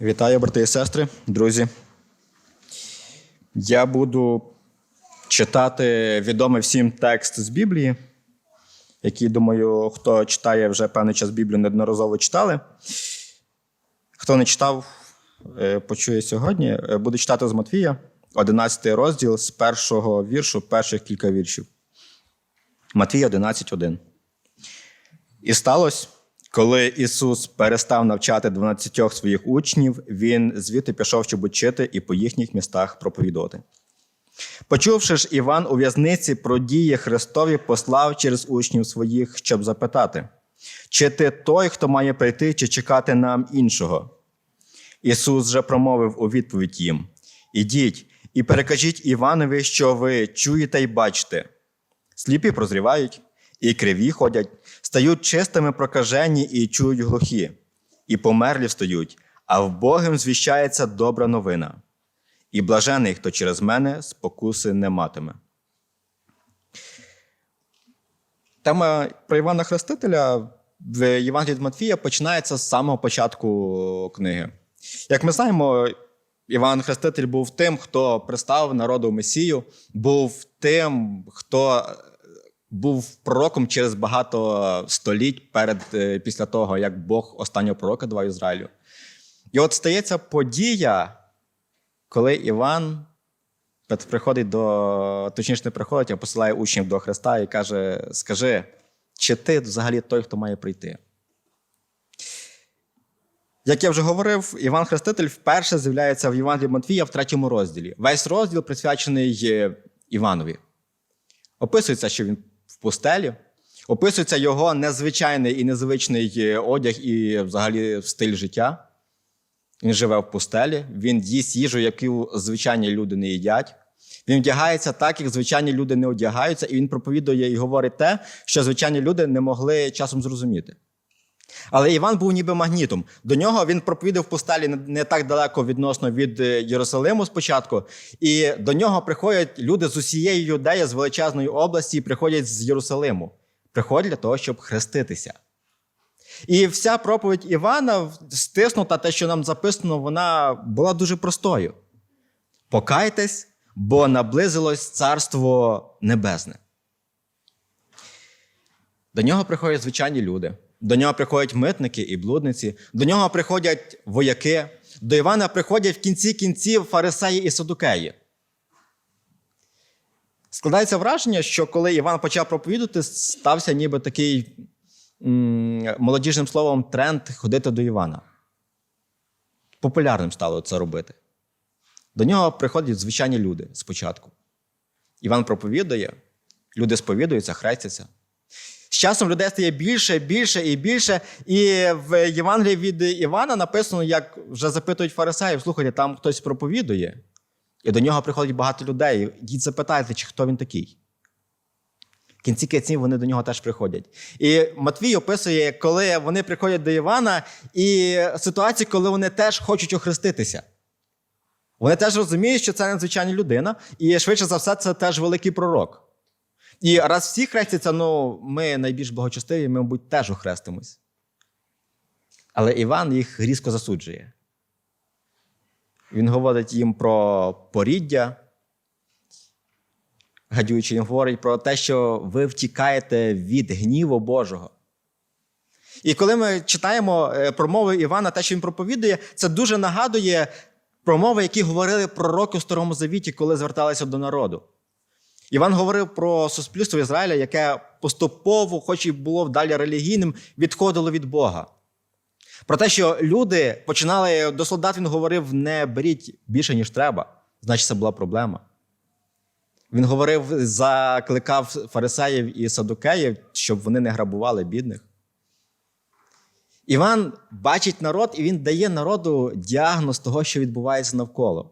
Вітаю, брати і сестри, друзі. Я буду читати відомий всім текст з Біблії, який, думаю, хто читає вже певний час Біблію, неодноразово читали. Хто не читав, е, почує сьогодні. Е, Буду читати з Матвія, 11 розділ з першого віршу, перших кілька віршів. Матвій 11.1. І сталося, коли Ісус перестав навчати 12 своїх учнів, Він звідти пішов, щоб учити і по їхніх містах проповідувати. Почувши ж, Іван у в'язниці про дії Христові послав через учнів своїх, щоб запитати, чи ти той, хто має прийти, чи чекати нам іншого? Ісус же промовив у відповідь їм: Ідіть і перекажіть Іванові, що ви чуєте й бачите. Сліпі прозрівають, і криві ходять, стають чистими прокажені і чують глухі, і померлі встають, а в Богим звіщається добра новина. І блажений, хто через мене спокуси не матиме. Тема про Івана Хрестителя в Євангелії від Матфія починається з самого початку книги. Як ми знаємо, Іван Хреститель був тим, хто представив народу Месію, був тим, хто був пророком через багато століть перед, е, після того, як Бог останнього пророка давав Ізраїлю. І от стається подія, коли Іван приходить до, точніше, не приходить, а посилає учнів до Христа і каже: Скажи, чи ти взагалі той, хто має прийти? Як я вже говорив, Іван Хреститель вперше з'являється в Євангелії Матвія в третьому розділі. Весь розділ присвячений е, Іванові. Описується, що він пустелі, описується його незвичайний і незвичний е, одяг і взагалі стиль життя. Він живе в пустелі, він їсть їжу, яку звичайні люди не їдять. Він вдягається так, як звичайні люди не одягаються, і він проповідує і говорить те, що звичайні люди не могли часом зрозуміти. Але Іван був ніби магнітом. До нього він проповідав пустелі не- так далеко відносно від е, Єрусалиму спочатку. І до нього приходять люди з усієї юдеї, з величезної області, приходять з Єрусалиму. Приходять для того, щоб хреститися. І вся проповідь Івана, стиснута, те, що нам записано, вона була дуже простою. Покайтесь, бо наблизилось Царство Небесне. До нього приходять звичайні люди. До нього приходять митники і блудниці, до нього приходять вояки, до Івана приходять в кінці кінців фарисеї і садукеї. Складається враження, що коли Іван почав проповідати, стався ніби такий м, молодіжним словом тренд ходити до Івана. Популярним стало це робити. До нього приходять звичайні люди спочатку. Іван проповідує, люди сповідуються, хрестяться. З часом людей стає більше, більше і більше. І в Євангелії від Івана написано, як вже запитують фарисеїв, слухайте, там хтось проповідує, і до нього приходить багато людей. Йдіть запитайте, чи хто він такий. В кінці кінців вони до нього теж приходять. І Матвій описує, коли вони приходять до Івана, і ситуацію, коли вони теж хочуть охреститися. Вони теж розуміють, що це надзвичайна людина, і швидше за все, це теж великий пророк. І раз всі хрестяться, ну ми найбільш благочестиві, ми, мабуть, теж охрестимось. Але Іван їх різко засуджує. Він говорить їм про поріддя, гадюючи, він говорить про те, що ви втікаєте від гніву Божого. І коли ми читаємо е, промови Івана, те, що він проповідує, це дуже нагадує промови, які говорили пророки у Старому Завіті, коли зверталися до народу. Іван говорив про суспільство Ізраїля, яке поступово, хоч і було вдалі релігійним, відходило від Бога. Про те, що люди починали до солдат, він говорив: не беріть більше, ніж треба. Значить, це була проблема. Він говорив, закликав фарисеїв і садукеїв, щоб вони не грабували бідних. Іван бачить народ, і він дає народу діагноз того, що відбувається навколо.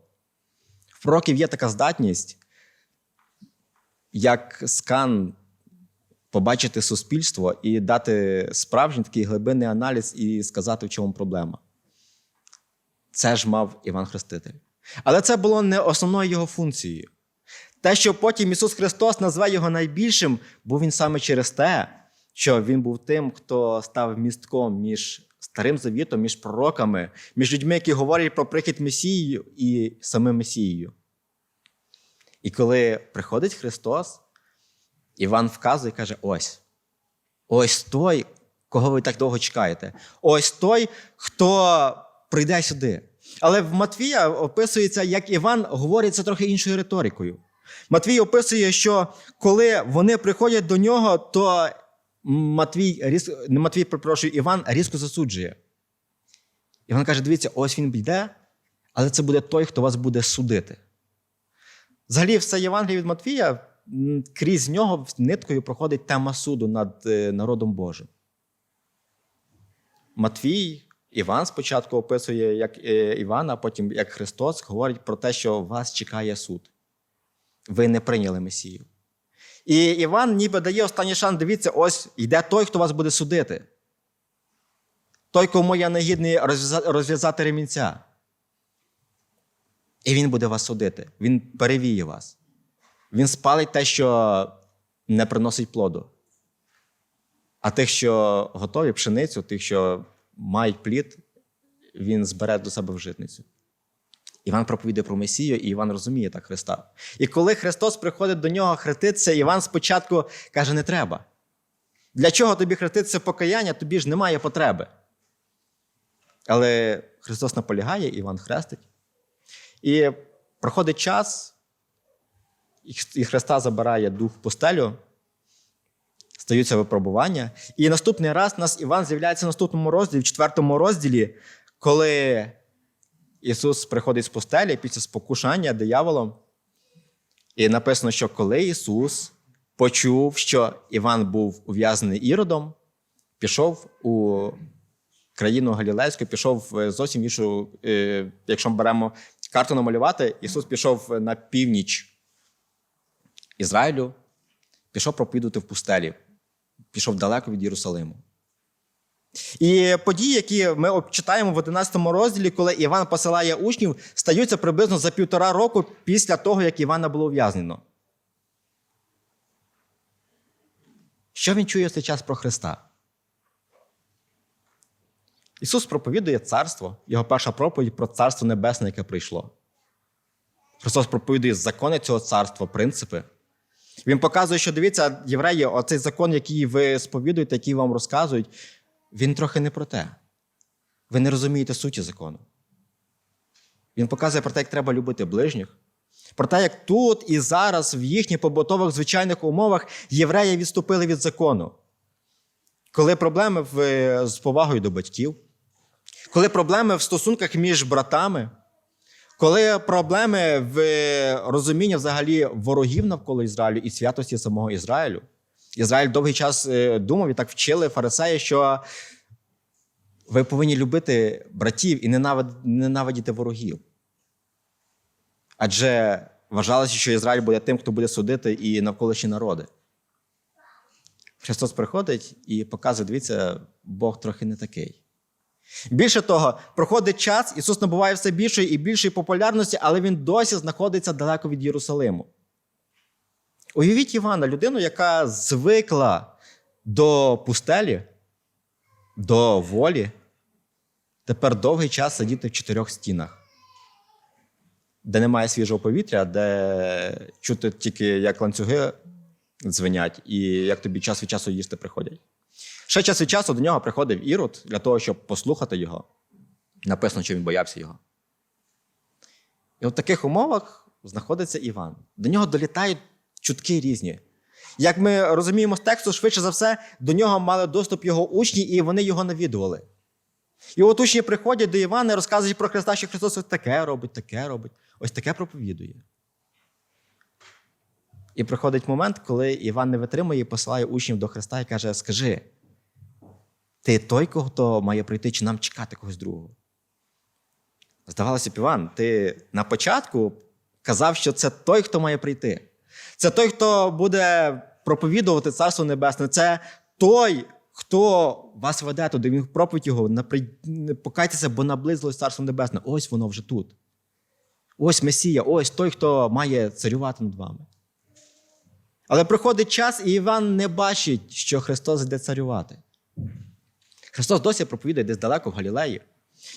В пророків є така здатність як скан побачити суспільство і дати справжній такий глибинний аналіз і сказати, в чому проблема. Це ж мав Іван Хреститель. Але це було не основною його функцією. Те, що потім Ісус Христос назве його найбільшим, був він саме через те, що він був тим, хто став містком між старим завітом, між пророками, між людьми, які говорять про прихід Месії і самим Месією. І коли приходить Христос, Іван вказує і каже: ось, ось той, кого ви так довго чекаєте. Ось той, хто прийде сюди. Але в Матвія описується, як Іван говорить це трохи іншою риторикою. Матвій описує, що коли вони приходять до нього, то Матвій, не Матвій, перепрошую, Іван різко засуджує. Іван каже: дивіться, ось він йде, але це буде той, хто вас буде судити. Взагалі, все Євангеліє від Матвія, крізь нього ниткою проходить тема суду над е, народом Божим. Матвій, Іван спочатку описує як е, Івана, а потім як Христос, говорить про те, що вас чекає суд. Ви не прийняли Месію. І Іван ніби дає останній шанс, дивіться, ось йде той, хто вас буде судити. Той, кому я негідний розв'яза- розв'язати ремінця. І він буде вас судити. Він перевіє вас. Він спалить те, що не приносить плоду. А тих, що готові, пшеницю, тих, що мають плід, він збере до себе в житницю. Іван проповідує про Месію, і Іван розуміє так Христа. І коли Христос приходить до нього хреститися, Іван спочатку каже: не треба. Для чого тобі хреститися покаяння? Тобі ж немає потреби. Але Христос наполягає, Іван хрестить. І проходить час, і- Христа забирає дух в постелю, стаються випробування. І наступний раз у нас Іван з'являється в наступному розділі, в четвертому розділі, коли Ісус приходить з постелі після спокушання дияволом. І написано, що коли Ісус почув, що Іван був ув'язнений Іродом, пішов у країну Галілейську, пішов зовсім іншу, е, якщо ми беремо карту намалювати, Ісус пішов на північ Ізраїлю, пішов проповідувати в пустелі, пішов далеко від Єрусалиму. І події, які ми читаємо в 11 розділі, коли Іван посилає учнів, стаються приблизно за півтора року після того, як Івана було ув'язнено. Що він чує в цей час про Христа? Ісус проповідує царство, його перша проповідь про царство небесне, яке прийшло. Христос проповідує закони цього царства, принципи. Він показує, що дивіться, євреї, оцей закон, який ви сповідуєте, який вам розказують, він трохи не про те. Ви не розумієте суті закону. Він показує про те, як треба любити ближніх, про те, як тут і зараз, в їхніх побутових звичайних умовах, євреї відступили від закону. Коли проблеми в, з повагою до батьків, коли проблеми в стосунках між братами, коли проблеми в розумінні взагалі ворогів навколо Ізраїлю і святості самого Ізраїлю. Ізраїль довгий час е, думав і так вчили фарисеї, що ви повинні любити братів і ненавидіти ворогів. Адже вважалося, що Ізраїль буде тим, хто буде судити і навколишні народи. Христос приходить і показує, дивіться, Бог трохи не такий. Більше того, проходить час, Ісус набуває все більшої і більшої популярності, але Він досі знаходиться далеко від Єрусалиму. Уявіть Івана, людину, яка звикла до пустелі, до волі, тепер довгий час сидіти в чотирьох стінах, де немає свіжого повітря, де чути тільки, як ланцюги дзвенять, і як тобі час від часу їсти приходять. Ще час від часу до нього приходив Ірод для того, щоб послухати його. Написано, що він боявся його. І от в таких умовах знаходиться Іван. До нього долітають чутки різні. Як ми розуміємо з тексту, швидше за все, до нього мали доступ його учні, і вони його навідували. І от учні приходять до Івана і розказують про Христа, що Христос ось таке робить, таке робить, ось таке проповідує. І приходить момент, коли Іван не витримує і посилає учнів до Христа і каже: Скажи, ти той, кого має прийти, чи нам чекати когось другого? Здавалося б, Іван, ти на початку казав, що це той, хто має прийти. Це той, хто буде проповідувати Царство Небесне. Це той, хто вас веде туди. Він проповідь його покайтеся, бо наблизилось Царство Небесне. Ось воно вже тут. Ось Месія, ось той, хто має царювати над вами. Але приходить час, і Іван не бачить, що Христос йде царювати. Христос досі проповідає десь далеко в Галілеї.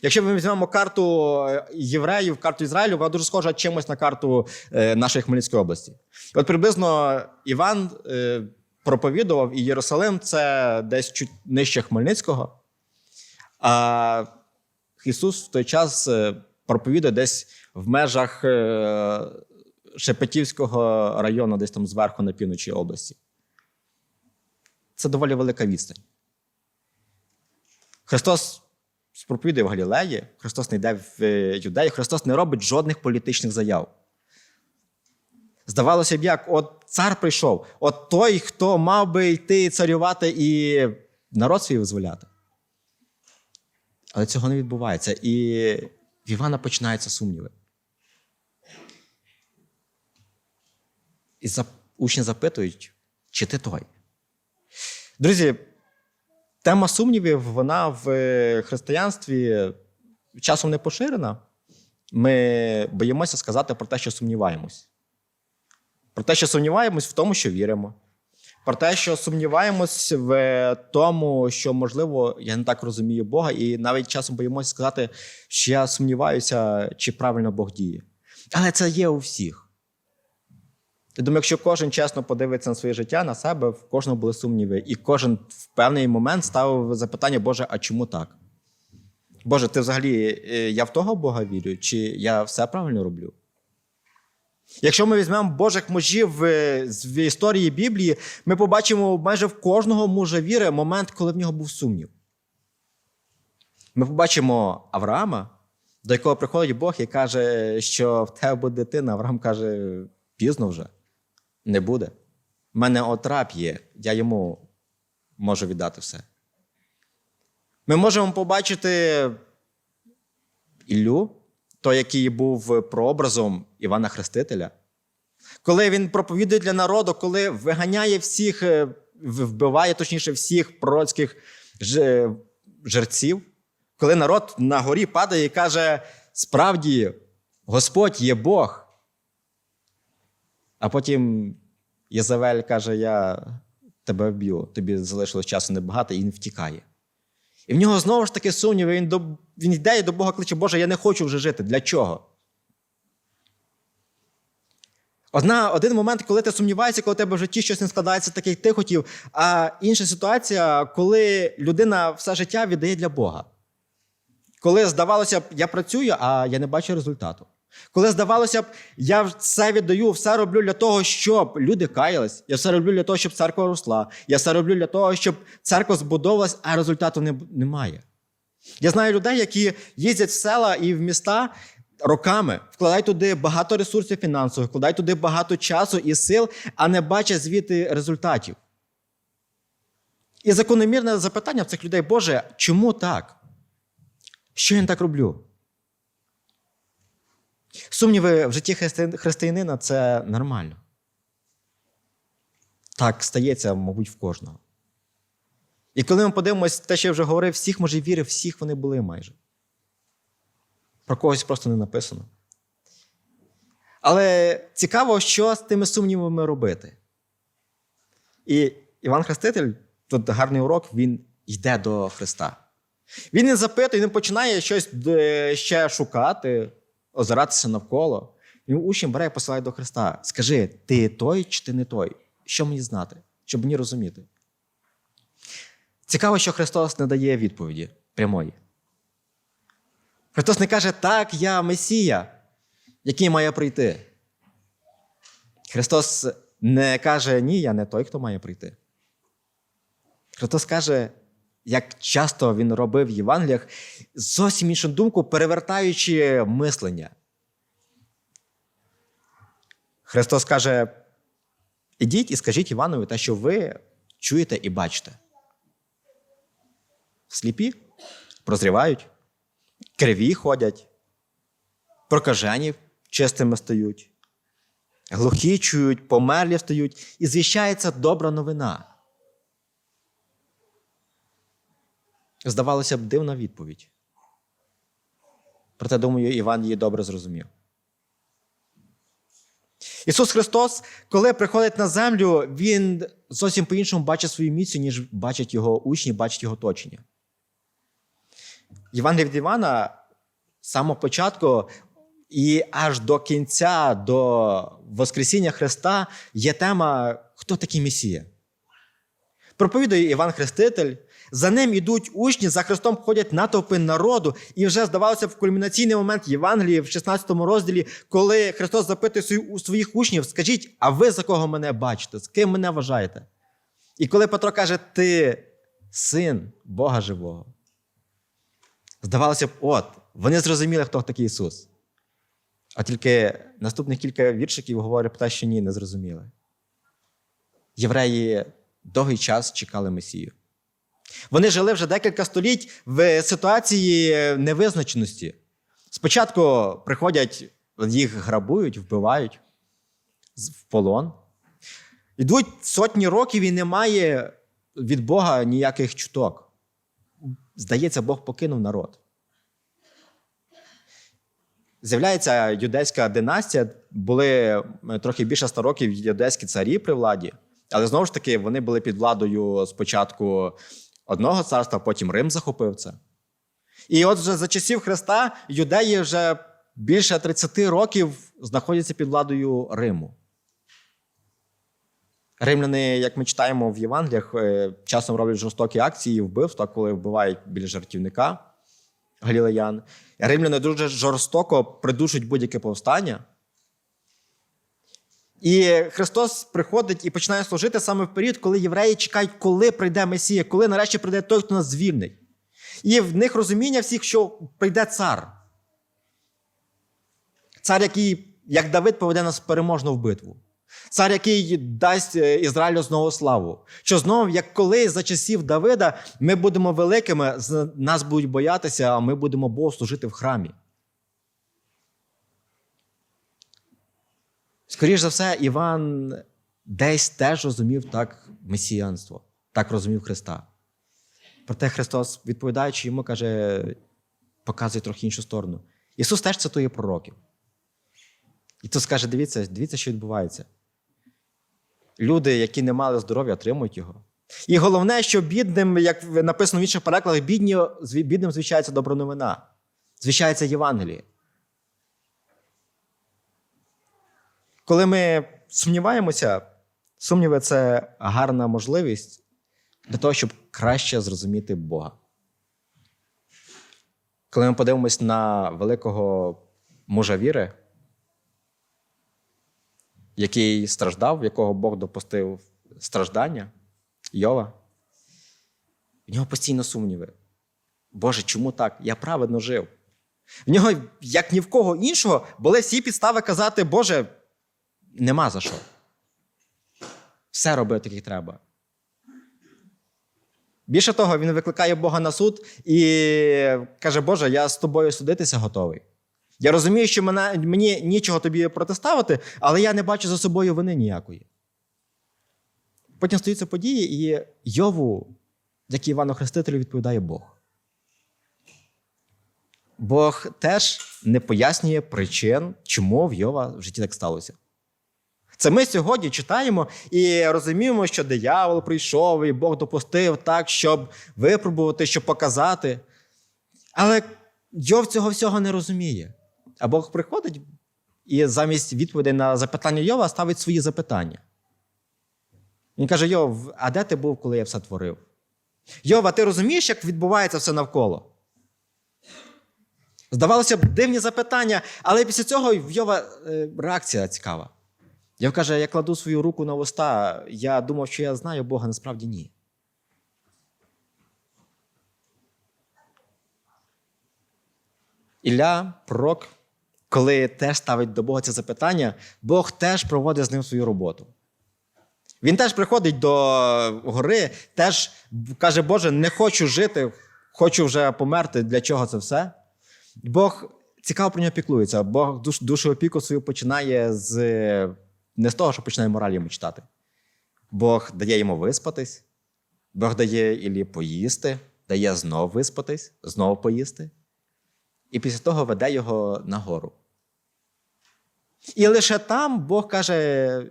Якщо ми візьмемо карту е, євреїв, карту Ізраїлю, вона дуже схожа чимось на карту е, нашої Хмельницької області. От приблизно Іван е, проповідував, і Єрусалим це десь чуть нижче Хмельницького. А Ісус в той час проповідує десь в межах Шепетівського району, десь там зверху на півночі області. Це доволі велика відстань. Христос проповідує в Галілеї, Христос не йде в е, юдею, Христос не робить жодних політичних заяв. Здавалося б, як от цар прийшов, от той, хто мав би йти царювати і народ свій визволяти. Але цього не відбувається. І в Івана починаються сумніви. І учні запитують, чи ти той? Друзі, тема сумнівів, вона в е, християнстві часом не поширена. Ми боїмося сказати про те, що сумніваємось. Про те, що сумніваємось в тому, що віримо. Про те, що сумніваємось в тому, що, можливо, я не так розумію Бога, і навіть часом боїмося сказати, що я сумніваюся, чи правильно Бог діє. Але це є у всіх. Я думаю, якщо кожен чесно подивиться на своє життя, на себе, в кожного були сумніви. І кожен в певний момент ставив запитання, Боже, а чому так? Боже, ти взагалі, е, я в того Бога вірю, чи я все правильно роблю? Якщо ми візьмемо Божих мужів е, в історії Біблії, ми побачимо майже в кожного мужа віри момент, коли в нього був сумнів. Ми побачимо Авраама, до якого приходить Бог і каже, що в тебе буде дитина. Авраам каже: пізно вже, не буде. У мене отрап є, я йому можу віддати все. Ми можемо побачити Іллю, той, який був прообразом Івана Хрестителя. Коли він проповідує для народу, коли виганяє всіх, е, вбиває точніше всіх пророцьких ж- жерців, коли народ на горі падає і каже: справді, Господь є Бог. А потім Єзавель каже: Я тебе вб'ю, тобі залишилось часу небагато, і він втікає. І в нього знову ж таки сумніви, він, до, він йде і до Бога кличе, Боже, я не хочу вже жити. Для чого? Одна, один момент, коли ти сумніваєшся, коли у тебе в житті щось не складається так, як ти хотів. А інша ситуація, коли людина все життя віддає для Бога. Коли здавалося я працюю, а я не бачу результату. Коли здавалося б, я все віддаю, все роблю для того, щоб люди каялись, я все роблю для того, щоб церква росла, я все роблю для того, щоб церква збудовувалась, а результату не, немає. Я знаю людей, які їздять в села і в міста роками, вкладають туди багато ресурсів фінансових, вкладають туди багато часу і сил, а не бачать звідти результатів. І закономірне запитання в цих людей: Боже, чому так? Що я не так роблю? Сумніви в житті християнина це нормально. Так стається, мабуть, в кожного. І коли ми подивимось те, що я вже говорив, всіх може віри, всіх вони були майже. Про когось просто не написано. Але цікаво, що з тими сумнівами робити. І Іван Хреститель, тут гарний урок, він йде до Христа. Він не запитує, він починає щось е, ще шукати, озиратися навколо. Він учнем бере і посилає до Христа. Скажи, ти той чи ти не той? Що мені знати, щоб мені розуміти? Цікаво, що Христос не дає відповіді прямої. Христос не каже, так, я Месія, який має прийти. Христос не каже, ні, я не той, хто має прийти. Христос каже, як часто він робив в Євангеліях, зовсім іншу думку, перевертаючи мислення. Христос каже: ідіть і скажіть Іванові те, що ви чуєте і бачите. Сліпі прозрівають, криві ходять, прокажені чистими стають, глухі чують, померлі встають, і звіщається добра новина. Здавалося б, дивна відповідь. Проте, думаю, Іван її добре зрозумів. Ісус Христос, коли приходить на землю, Він зовсім по-іншому бачить свою місію, ніж бачать його учні, бачать його оточення. Євангелія від Івана з самого початку і аж до кінця, до Воскресіння Христа є тема, хто такий Месія. Проповідує Іван Хреститель. За ним ідуть учні, за Христом ходять натовпи народу. І вже здавалося в кульмінаційний момент Євангелії в 16 розділі, коли Христос запитує своїх учнів: скажіть, а ви за кого мене бачите? З ким мене вважаєте? І коли Петро каже, ти син Бога живого. Здавалося б, от, вони зрозуміли, хто такий Ісус. А тільки наступних кілька віршиків говорять про те, що ні, не зрозуміли. Євреї довгий час чекали Месію. Вони жили вже декілька століть в ситуації невизначеності. Спочатку приходять, їх грабують, вбивають в полон. Йдуть сотні років і немає від Бога ніяких чуток. Здається, Бог покинув народ. З'являється юдейська династія, були е, трохи більше 100 років юдейські царі при владі, але знову ж таки вони були під владою спочатку одного царства, потім Рим захопив це. І от вже за часів Христа юдеї вже більше 30 років знаходяться під владою Риму. Римляни, як ми читаємо в Євангеліях, е, часом роблять жорстокі акції вбивства, коли вбивають біля жартівника галілеян. Римляни дуже жорстоко придушують будь-яке повстання. І Христос приходить і починає служити саме в період, коли євреї чекають, коли прийде Месія, коли нарешті прийде той, хто нас звільнить. І в них розуміння всіх, що прийде цар. Цар, який, як Давид, поведе нас переможно в битву. Цар, який дасть е, Ізраїлю знову славу. Що знову, як коли за часів Давида ми будемо великими, нас будуть боятися, а ми будемо Богу служити в храмі. Скоріше за все, Іван десь теж розумів так месіянство, так розумів Христа. Проте Христос, відповідаючи йому, каже, показує трохи іншу сторону. Ісус теж цитує пророків. І тут скаже: дивіться, дивіться, що відбувається. Люди, які не мали здоров'я, отримують його. І головне, що бідним, як написано в інших перекладах, бідні, бідним звіщається добра новина, звіщається Євангеліє. Коли ми сумніваємося, сумніви це гарна можливість для того, щоб краще зрозуміти Бога. Коли ми подивимось на великого мужа віри, який страждав, якого Бог допустив страждання, Йова, в нього постійно сумніви. Боже, чому так? Я праведно жив. В нього, як ні в кого іншого, були всі підстави казати, Боже, нема за що. Все робив так, як треба. Більше того, він викликає Бога на суд і каже: Боже, я з тобою судитися готовий. Я розумію, що мене, мені нічого тобі протиставити, але я не бачу за собою вини ніякої. Потім стаються події, і Йову, як і Івану Хрестителю, відповідає Бог. Бог теж не пояснює причин, чому в Йова в житті так сталося. Це ми сьогодні читаємо і розуміємо, що диявол прийшов, і Бог допустив так, щоб випробувати, щоб показати. Але Йов цього всього не розуміє. А Бог приходить і замість відповідей на запитання Йова ставить свої запитання. Він каже: Йов, а де ти був, коли я все творив? Йов, а ти розумієш, як відбувається все навколо? Здавалося б, дивні запитання, але після цього в Йова е, реакція цікава. Йов каже: я кладу свою руку на уста, я думав, що я знаю Бога, насправді ні. Ілля, пророк, коли теж ставить до Бога це запитання, Бог теж проводить з ним свою роботу. Він теж приходить до гори, теж каже, Боже, не хочу жити, хочу вже померти. Для чого це все? Бог цікаво про нього піклується. Бог душ, душу опіку свою починає з не з того, що починає мораль йому читати. Бог дає йому виспатись, Бог дає Іллі поїсти, дає знов виспатись, знов поїсти. І після того веде його на гору. І лише там Бог каже,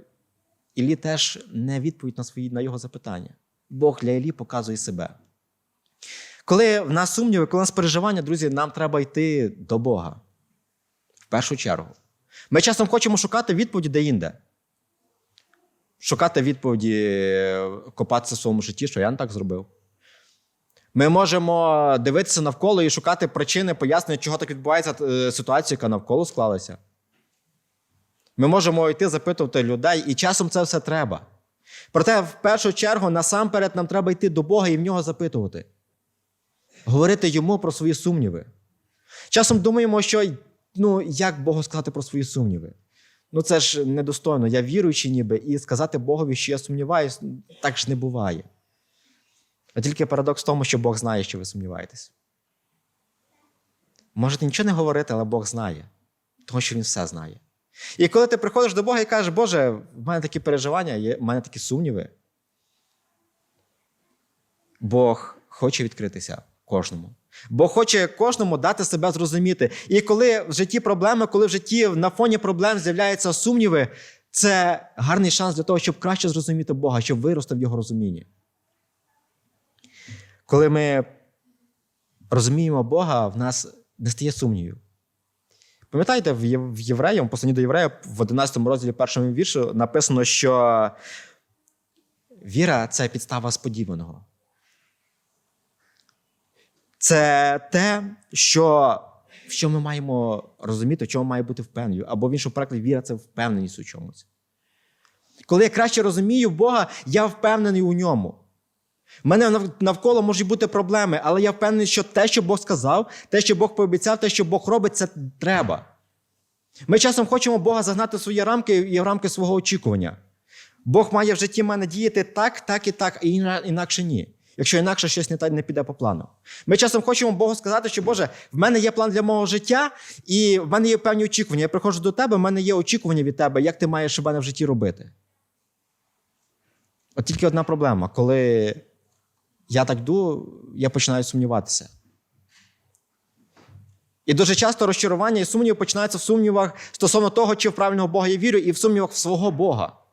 Іллі теж не відповідь на свої, на його запитання. Бог для Іллі показує себе. Коли в нас сумніви, коли в нас переживання, друзі, нам треба йти до Бога. В першу чергу. Ми часом хочемо шукати відповіді де-інде. Шукати відповіді, копатися в своєму житті, що я не так зробив. Ми можемо дивитися навколо і шукати причини, пояснення, чого так відбувається е, ситуація, яка навколо склалася. Ми можемо йти запитувати людей, і часом це все треба. Проте, в першу чергу, насамперед, нам треба йти до Бога і в нього запитувати, говорити йому про свої сумніви. Часом думаємо, що ну, як Богу сказати про свої сумніви? Ну, це ж недостойно. Я віруючий ніби, і сказати Богові, що я сумніваюсь, так ж не буває. А тільки парадокс в тому, що Бог знає, що ви сумніваєтесь. Можете нічого не говорити, але Бог знає, тому що Він все знає. І коли ти приходиш до Бога і кажеш, Боже, в мене такі переживання, в мене такі сумніви. Бог хоче відкритися кожному. Бог хоче кожному дати себе зрозуміти. І коли в житті проблеми, коли в житті на фоні проблем з'являються сумніви, це гарний шанс для того, щоб краще зрозуміти Бога, щоб вирости в його розумінні. Коли ми розуміємо Бога, в нас не стає сумнівів. Пам'ятаєте, в Єв- в Євреям, посланні до Єврея, в 11 розділі першому віршу написано, що віра це підстава сподіваного. Це те, що, що ми маємо розуміти, в чому має бути впевнені. Або в іншому перекладі віра це впевненість у чомусь. Коли я краще розумію Бога, я впевнений у ньому. У мене навколо можуть бути проблеми, але я впевнений, що те, що Бог сказав, те, що Бог пообіцяв, те, що Бог робить, це треба. Ми часом хочемо Бога загнати в свої рамки і в рамки свого очікування. Бог має в житті мене діяти так, так і так, і інакше ні. Якщо інакше щось не так не піде по плану. Ми часом хочемо Богу сказати, що Боже, в мене є план для мого життя, і в мене є певні очікування. Я приходжу до тебе, в мене є очікування від тебе, як ти маєш мене в житті робити. От тільки одна проблема. Коли я так ду, я починаю сумніватися. І дуже часто розчарування і сумніви починаються в сумнівах стосовно того, чи в правильного Бога я вірю, і в сумнівах в свого Бога.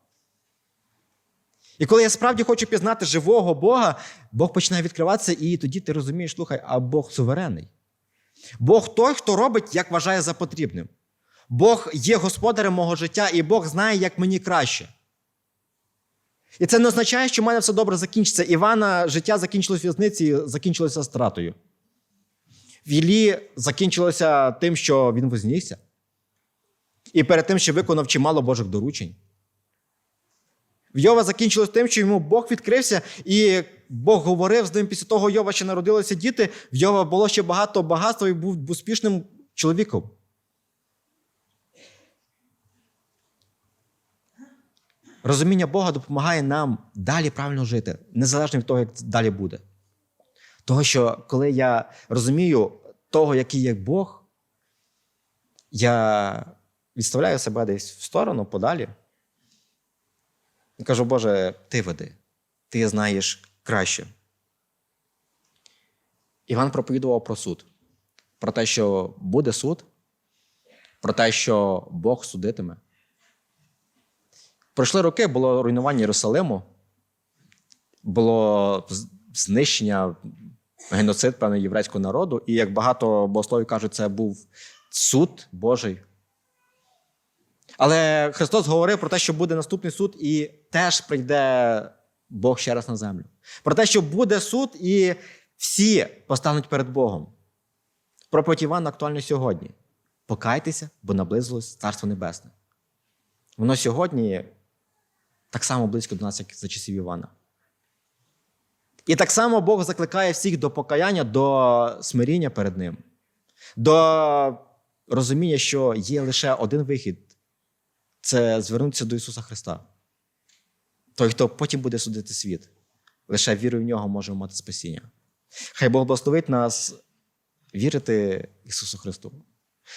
І коли я справді хочу пізнати живого Бога, Бог починає відкриватися, і тоді ти розумієш, слухай, а Бог суверенний. Бог той, хто робить, як вважає за потрібним. Бог є господарем мого життя, і Бог знає, як мені краще. І це не означає, що в мене все добре закінчиться. Івана життя закінчилось в'язниці, закінчилося стратою. В Іллі закінчилося тим, що він вознісся. І перед тим, що виконав чимало Божих доручень. В Йова закінчилось тим, що йому Бог відкрився, і Бог говорив з ним після того Йова ще народилися діти. В Йова було ще багато багатства і був успішним чоловіком. Розуміння Бога допомагає нам далі правильно жити, незалежно від того, як далі буде. Того, що коли я розумію того, який є Бог, я відставляю себе десь в сторону, подалі. І кажу, Боже, ти веди, ти знаєш краще. Іван проповідував про суд, про те, що буде суд, про те, що Бог судитиме. Пройшли роки, було руйнування Єрусалиму, було знищення, геноцид певно, єврейського народу. І як багато богословів кажуть, це був суд Божий. Але Христос говорив про те, що буде наступний суд, і теж прийде Бог ще раз на землю. Про те, що буде суд, і всі постануть перед Богом. Проповідь Івана актуальна сьогодні. Покайтеся, бо наблизилось Царство Небесне. Воно сьогодні так само близько до нас, як за часів Івана. І так само Бог закликає всіх до покаяння, до смиріння перед Ним, до розуміння, що є лише один вихід це звернутися до Ісуса Христа. Той, хто потім буде судити світ, лише вірою в нього може мати спасіння. Хай Бог благословить нас вірити Ісусу Христу.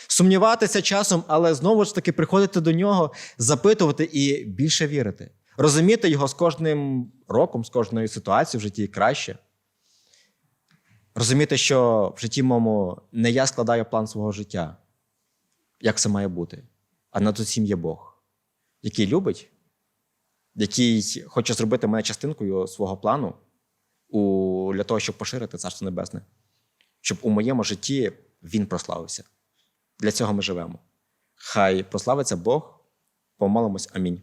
Сумніватися часом, але знову ж таки приходити до нього, запитувати і більше вірити. Розуміти його з кожним роком, з кожною ситуацією в житті краще. Розуміти, що в житті моєму не я складаю план свого життя, як це має бути, а над усім є Бог, який любить, який хоче зробити мене частинкою свого плану у для того, щоб поширити Царство Небесне, щоб у моєму житті він прославився. Для цього ми живемо. Хай прославиться Бог, помолимось. Амінь.